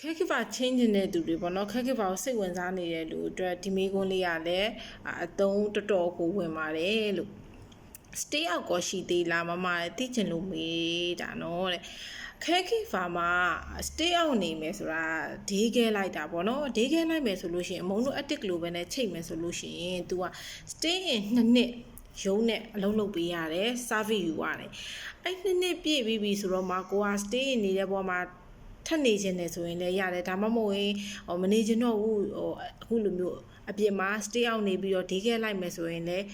ခဲခိပါချင်းနေတဲ့သူတွေပေါ့နော်ခဲခိပါကိုစိတ်ဝင်စားနေတဲ့လူအတွက်ဒီမေကွန်းလေးကလည်းအသုံးတော်တော်ကိုဝင်ပါတယ်လို့ stay out ကိုရှိသေးလားမမလည်းသိချင်လို့မေးတာနော်တဲ့ခဲခိဖာမှာ stay out နေမယ်ဆိုတာဒေးခဲလိုက်တာပေါ့နော်ဒေးခဲလိုက်မယ်ဆိုလို့ရှိရင်အမုံတို့ active လိုပဲနဲ့ချိန်မယ်ဆိုလို့ရှိရင် तू က stay in နှစ်နှစ်ရုံးနဲ့အလုံးလုပ်ပေးရတယ် service ယူရတယ်အဲ့နှစ်နှစ်ပြည့်ပြီးပြီဆိုတော့မှကိုက stay in နေတဲ့ဘောမှာ ထပ်နေခြင်းနဲ့ဆိုရင်လည်းရတယ်ဒါမှမဟုတ်ရင်ဟိုမနေခြင်းတော့ဘူးဟိုအခုလိုမျိုးအပြင်မှာ stay out နေပြီးတော့ဒေးခဲလိုက်မယ်ဆိုရင်လည်း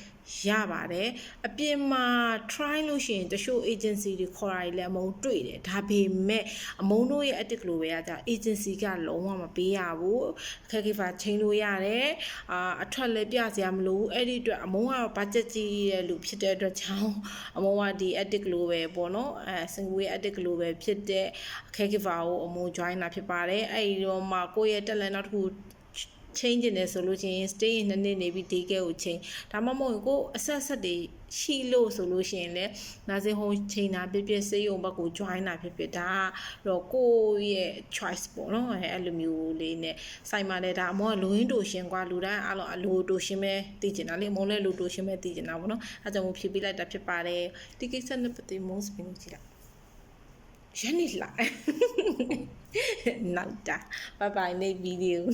ရပါတယ်အပြင်မှာ try လို့ရှိရင်တချို့ agency တွေခေါ်တာတွေလည်းအမုံတွေ့တယ်ဒါပေမဲ့အမုံတို့ရဲ့ ethic လိုပဲကကြာ agency ကလုံးဝမပေးရဘူးအခက်အခဲချိန်လို့ရတယ်အာအထွက်လည်းပြစရာမလိုဘူးအဲ့ဒီအတွက်အမုံကတော့ budget ကြီးရဲ့လူဖြစ်တဲ့အတွက်ကြောင့်အမုံကဒီ ethic လိုပဲပေါ့နော်အဲ single ethic လိုပဲဖြစ်တဲ့အခက်အခဲကိုအမုံ join တာဖြစ်ပါတယ်အဲ့ဒီတော့မှကိုယ့်ရဲ့တက်လက်နောက်တစ်ခု change ကျင်တယ်ဆိုလို့ချင်း stay in နှစ်နှစ်နေပြီး day care ကို change ဒါမှမဟုတ်ကိုယ်အဆက်ဆက်တွေရှိလို့ဆိုလို့ရှိရင်လည်းနာစင်ဟုံးချိန်တာပြပြစေးုံဘက်ကို join တာဖြစ်ဖြစ်ဒါကတော့ကိုယ့်ရဲ့ choice ပေါ့နော်အဲအဲ့လိုမျိုးလေးနဲ့စိုက်မှလည်းဒါအမောကလူရင်းတူရှင်ကွာလူတိုင်းအားလုံးအလိုတူရှင်ပဲတည်ကျင်တာလေအမောလည်းလူတူရှင်ပဲတည်ကျင်တာပေါ့နော်အဲကြောင့်မို့ဖြေပေးလိုက်တာဖြစ်ပါတယ်ဒီကိစ္စနဲ့ပတ်သက်မုန်းစပင်းကိုကြည့်လိုက် ရန်နေလာနောက်တာဘိုင်ဘိုင်နေဗီဒီယို